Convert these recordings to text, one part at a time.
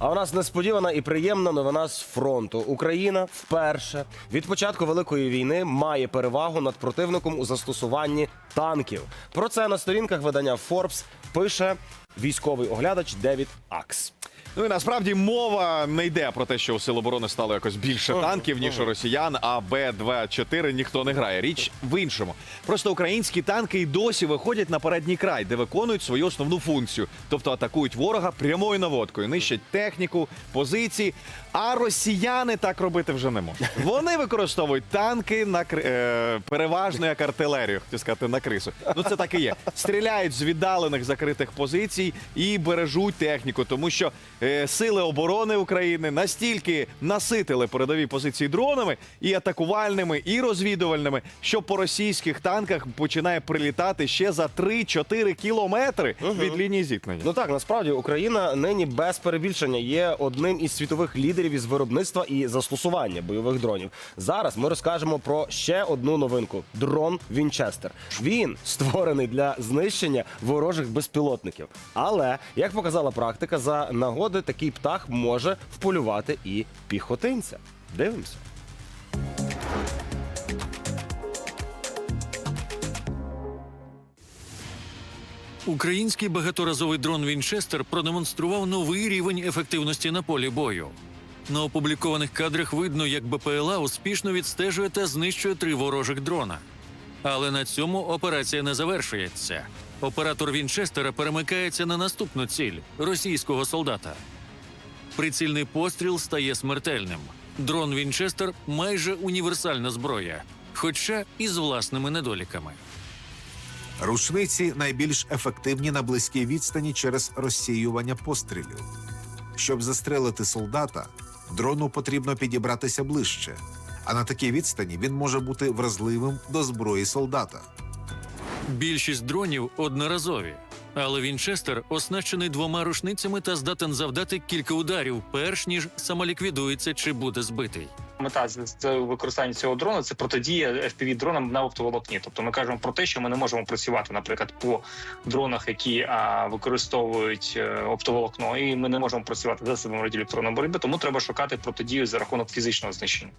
А у нас несподівана і приємна новина з фронту. Україна вперше від початку великої війни має перевагу над противником у застосуванні танків. Про це на сторінках видання Forbes пише військовий оглядач Девід Акс. Ну і насправді мова не йде про те, що у Сил оборони стало якось більше танків, ніж у росіян, а Б-24 ніхто не грає. Річ в іншому. Просто українські танки і досі виходять на передній край, де виконують свою основну функцію, тобто атакують ворога прямою наводкою, нищать техніку, позиції. А росіяни так робити вже не можуть. Вони використовують танки на кри- е, переважно як артилерію, хотів сказати, на крису. Ну це так і є. Стріляють з віддалених закритих позицій і бережуть техніку, тому що сили оборони України настільки наситили передові позиції дронами і атакувальними, і розвідувальними, що по російських танках починає прилітати ще за 3-4 кілометри від лінії зіткнення. Ну так, насправді Україна нині без перебільшення є одним із світових лідерів із виробництва і застосування бойових дронів. Зараз ми розкажемо про ще одну новинку: дрон Вінчестер. Він створений для знищення ворожих безпілотників. Але як показала практика, за нагоди такий птах може вполювати і піхотинця. Дивимося. Український багаторазовий дрон Вінчестер продемонстрував новий рівень ефективності на полі бою. На опублікованих кадрах видно, як БПЛА успішно відстежує та знищує три ворожих дрона. Але на цьому операція не завершується. Оператор Вінчестера перемикається на наступну ціль російського солдата. Прицільний постріл стає смертельним. Дрон Вінчестер майже універсальна зброя, хоча і з власними недоліками. Рушниці найбільш ефективні на близькій відстані через розсіювання пострілів. Щоб застрелити солдата, дрону потрібно підібратися ближче, а на такій відстані він може бути вразливим до зброї солдата. Більшість дронів одноразові, але Вінчестер оснащений двома рушницями та здатен завдати кілька ударів, перш ніж самоліквідується чи буде збитий. Мета з використання цього дрона це протидія fpv дронам на оптоволокні. Тобто ми кажемо про те, що ми не можемо працювати, наприклад, по дронах, які а, використовують е, оптоволокно, і ми не можемо працювати засобами радіоелектронної боротьби, тому треба шукати протидію за рахунок фізичного знищення.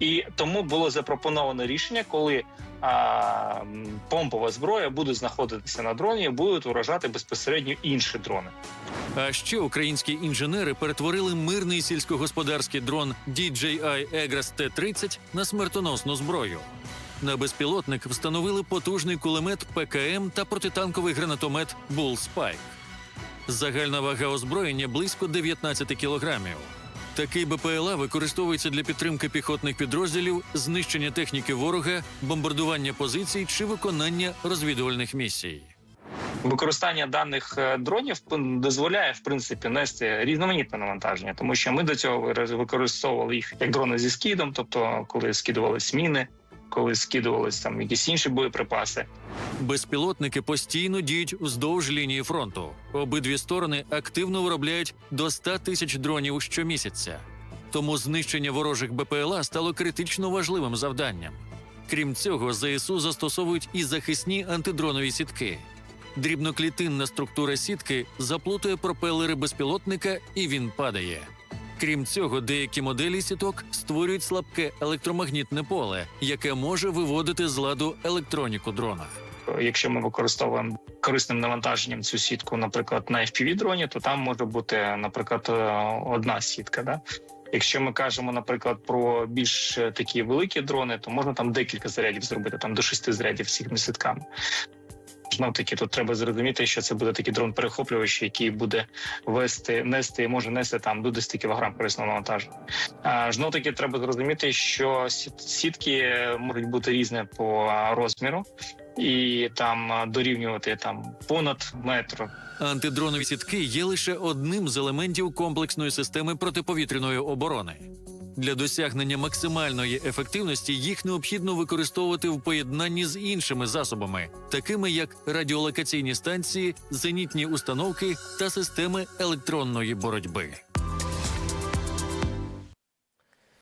І тому було запропоновано рішення, коли а, помпова зброя буде знаходитися на дроні, і будуть уражати безпосередньо інші дрони. А ще українські інженери перетворили мирний сільськогосподарський дрон DJI Egras T-30 на смертоносну зброю. На безпілотник встановили потужний кулемет ПКМ та протитанковий гранатомет Bull Spike. Загальна вага озброєння близько 19 кілограмів. Такий БПЛА використовується для підтримки піхотних підрозділів, знищення техніки ворога, бомбардування позицій чи виконання розвідувальних місій. Використання даних е, дронів дозволяє в принципі нести різноманітне навантаження, тому що ми до цього використовували їх як дрони зі скидом, тобто коли скидувались міни, коли скидувались там якісь інші боєприпаси. Безпілотники постійно діють вздовж лінії фронту. Обидві сторони активно виробляють до 100 тисяч дронів щомісяця. Тому знищення ворожих БПЛА стало критично важливим завданням. Крім цього, ЗСУ застосовують і захисні антидронові сітки. Дрібноклітинна структура сітки заплутує пропелери безпілотника, і він падає. Крім цього, деякі моделі сіток створюють слабке електромагнітне поле, яке може виводити з ладу електроніку дрона. Якщо ми використовуємо корисним навантаженням цю сітку, наприклад, на fpv дроні, то там може бути, наприклад, е, одна сітка. Да? Якщо ми кажемо, наприклад, про більш е, такі великі дрони, то можна там декілька зарядів зробити, там до шести зарядів всіми сітками. Знов таки, тут треба зрозуміти, що це буде такий дрон перехоплювач, який буде вести, нести, може нести там до 10 кг корисного навантаження. Знов таки треба зрозуміти, що сіт- сітки можуть бути різні по розміру, і там дорівнювати там понад метр. Антидронові сітки є лише одним з елементів комплексної системи протиповітряної оборони. Для досягнення максимальної ефективності їх необхідно використовувати в поєднанні з іншими засобами, такими як радіолокаційні станції, зенітні установки та системи електронної боротьби.